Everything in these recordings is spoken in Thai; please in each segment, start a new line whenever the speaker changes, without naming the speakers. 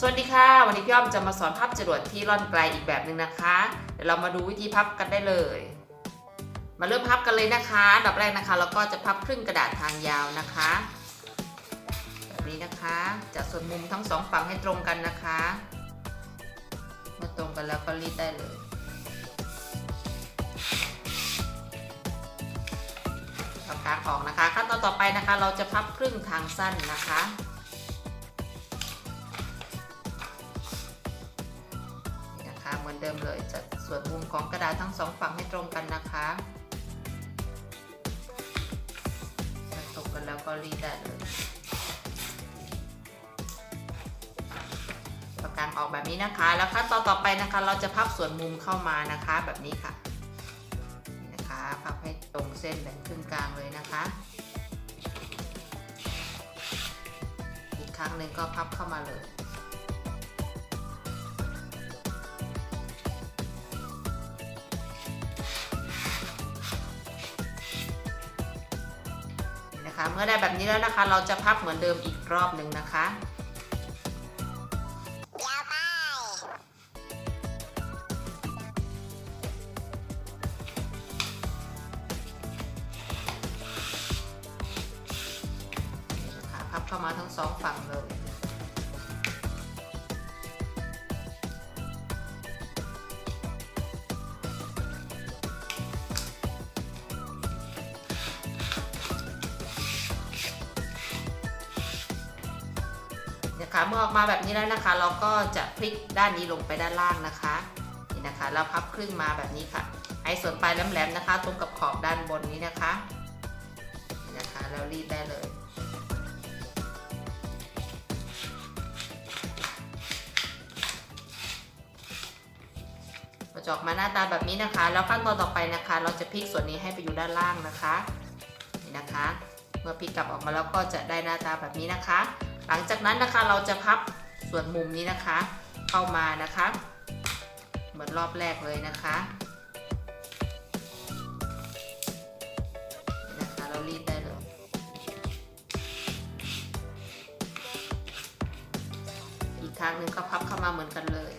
สวัสดีค่ะ วันนี้พี่อ้อมจะมาสอนพับจรวดที่ร่อนไกลอีกแบบหนึ่งนะคะ เดี๋ยวเรามาดูวิธีพับกันได้เลย มาเริ่มพับกันเลยนะคะอันดับแรกนะคะเราก็จะพับครึ่งกระดาษทางยาวนะคะแบบนี้นะคะจัดส่วนมุมทั้งสองฝั่งให้ตรงกันนะคะเมื่อตรงกันแล้วก็รีดได้เลยเอากางออกนะคะ ขั้นตอนต่อไปนะคะ เราจะพับครึ่งทางสั้นนะคะ อนเดิมเลย จัดส่วนมุมของกระดาษทั้งสองฝั่งให้ตรงกันนะคะถ้าตรงกันแล้วก็รีดได้เลยประการออกแบบนี้นะคะ แล้วขั้นตอนต่อไปนะคะ เราจะพับส่วนมุมเข้ามานะคะแบบนี้ค่ะนี่นะคะพับให้ตรงเส้นแบ่งครึ่งกลางเลยนะคะ อีกครั้งหนึ่งก็พับเข้ามาเลย นะคะ เมื่อได้แบบนี้แล้วนะคะ เราจะพับเหมือนเดิมอีกรอบหนึ่งนะคะค่ะพับเข้ามาทั้งสองฝั่งเลย เมื่อออกมาแบบนี้แล้วนะคะ เราก็จะพลิกด้านนี้ลงไปด้านล่างนะคะนี่นะคะเราพับครึ่งมาแบบนี้ค่ะให้ส่วนปลายแหลมๆนะคะ ตรงกับขอบด้านบนนี้นะคะนี่นะคะแล้วรีดได้เลยจะออกมาหน้าตาแบบนี้นะคะ แล้วขั้นตอนต่อไปนะคะ เราจะพลิกส่วนนี้ให้ไปอยู่ด้านล่างนะคะ นี่นะคะ เมื่อพลิกกลับออกมาแล้วก็จะได้หน้าตาแบบนี้นะคะ หลังจากนั้นนะคะเราจะพับส่วนมุมนี้นะคะ เข้ามานะคะ เหมือนรอบแรกเลยนะคะนะคะเรารีดได้เลยอีกครั้งหนึ่งก็พับเข้ามาเหมือนกันเลย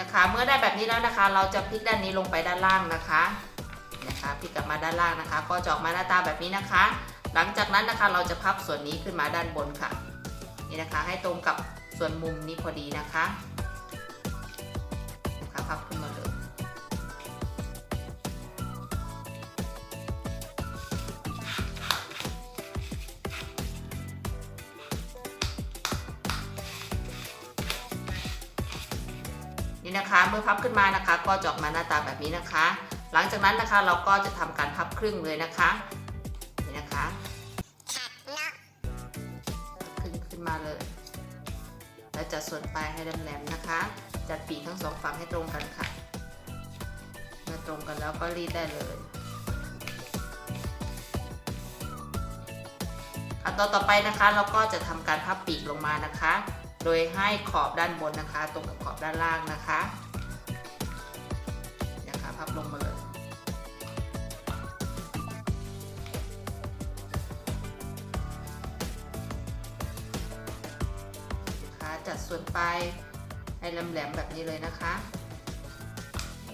นะคะ เมื่อได้แบบนี้แล้วนะคะ เราจะพลิกด้านนี้ลงไปด้านล่างนะคะนี่นะคะพลิกกลับมาด้านล่างนะคะ ก็จะออกมาหน้าตาแบบนี้นะคะ หลังจากนั้นนะคะเราจะพับส่วนนี้ขึ้นมาด้านบนค่ะนี่นะคะ ให้ตรงกับส่วนมุมนี้พอดีนะคะนะคะพับขึ้นมา นี่นะคะ เมื่อพับขึ้นมานะคะ ก็จะออกมาหน้าตาแบบนี้นะคะ หลังจากนั้นนะคะเราก็จะทำการพับครึ่งเลยนะคะนี่นะคะ
ขัดเนาะ
ครึ่งขึ้นมาเลย แล้วจัดส่วนปลายให้แหลมๆนะคะ จัดปีกทั้งสองฝั่งให้ตรงกันค่ะเมื่อตรงกันแล้วก็รีดได้เลยขั้นตอนต่อไปนะคะ เราก็จะทำการพับปีกลงมานะคะ โดยให้ขอบด้านบนนะคะ ตรงกับขอบด้านล่างนะคะนะคะพับลงมาเลยนะคะจัดส่วนปลายให้แหลมๆแบบนี้เลยนะคะ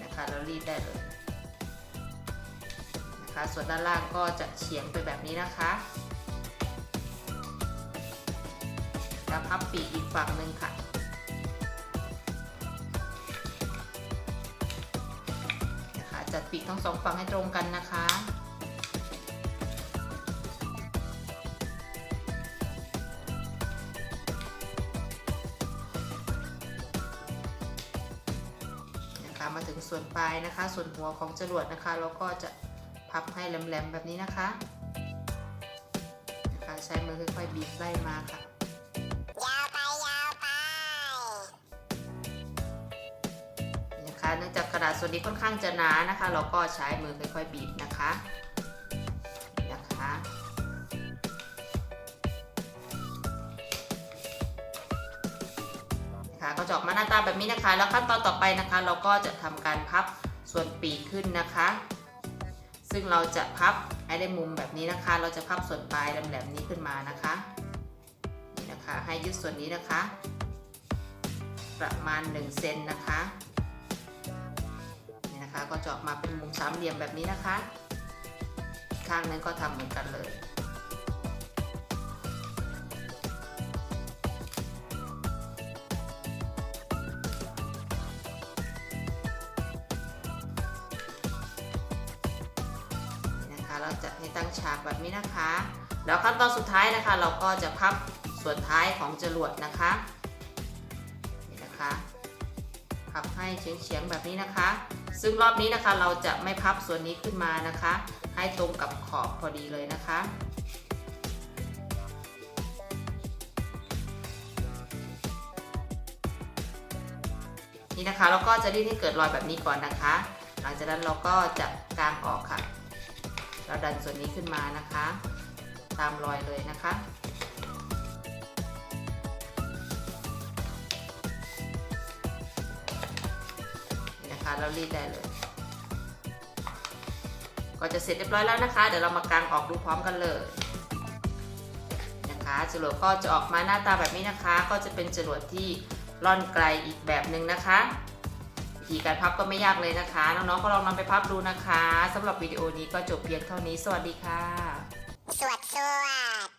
นะคะแล้วรีดได้เลยนะคะส่วนด้านล่างก็จะเฉียงไปแบบนี้นะคะ แล้วพับปีกอีกฝั่งหนึ่งค่ะ นะคะจัดปีกทั้งสองฝั่งให้ตรงกันนะคะนะคะมาถึงส่วนปลายนะคะ ส่วนหัวของจรวดนะคะเราก็จะพับให้แหลมๆแบบนี้นะคะนะคะ ใช้มือค่อยๆบีบไล่มาค่ะ จากกระดาษส่วนนี้ค่อนข้างจะหนานะคะ เราก็ใช้มือค่อยๆบีบนะคะนะคะนะคะก็จะออกมาหน้าตาแบบนี้นะคะ แล้วขั้นตอนต่อไปนะคะ เราก็จะทำการพับส่วนปีกขึ้นนะคะ ซึ่งเราจะพับให้ได้มุมแบบนี้นะคะ เราจะพับส่วนปลายแหลมๆนี้ขึ้นมานะคะนี่นะคะให้ยึดส่วนนี้นะคะ ประมาณ1เซนนะคะ คะก็จะมาเป็นมุมสามเหลี่ยมแบบนี้นะคะ ข้างหนึงก็ทำเหมือนกันเลยนี่นะคะ เราจะให้ตั้งฉากแบบนี้นะคะ แล้วขั้นตอนสุดท้ายนะคะ เราก็จะพับส่วนท้ายของจรวดนะคะนี่นะคะพับให้เฉียงๆแบบนี้นะคะ ซึ่งรอบนี้นะคะเราจะไม่พับส่วนนี้ขึ้นมานะคะ ให้ตรงกับขอบพอดีเลยนะคะ นี่นะคะเราก็จะรีดให้เกิดรอยแบบนี้ก่อนนะคะ หลังจากนั้นเราก็จะกางออกค่ะ เราดันส่วนนี้ขึ้นมานะคะ ตามรอยเลยนะคะ นะคะเรารีดได้เลย ก็จะเสร็จเรียบร้อยแล้วนะคะ เดี๋ยวเรามากางออกดูพร้อมกันเลยนะคะจรวดก็จะออกมาหน้าตาแบบนี้นะคะ ก็จะเป็นจรวดที่ล่อนไกลอีกแบบหนึ่งนะคะวิธีการพับก็ไม่ยากเลยนะคะ น้องๆก็ลองนำไปพับดูนะคะสำหรับวิดีโอนี้ก็จบเพียงเท่านี้ สวัสดีค่ะ
สวัสดสวัสด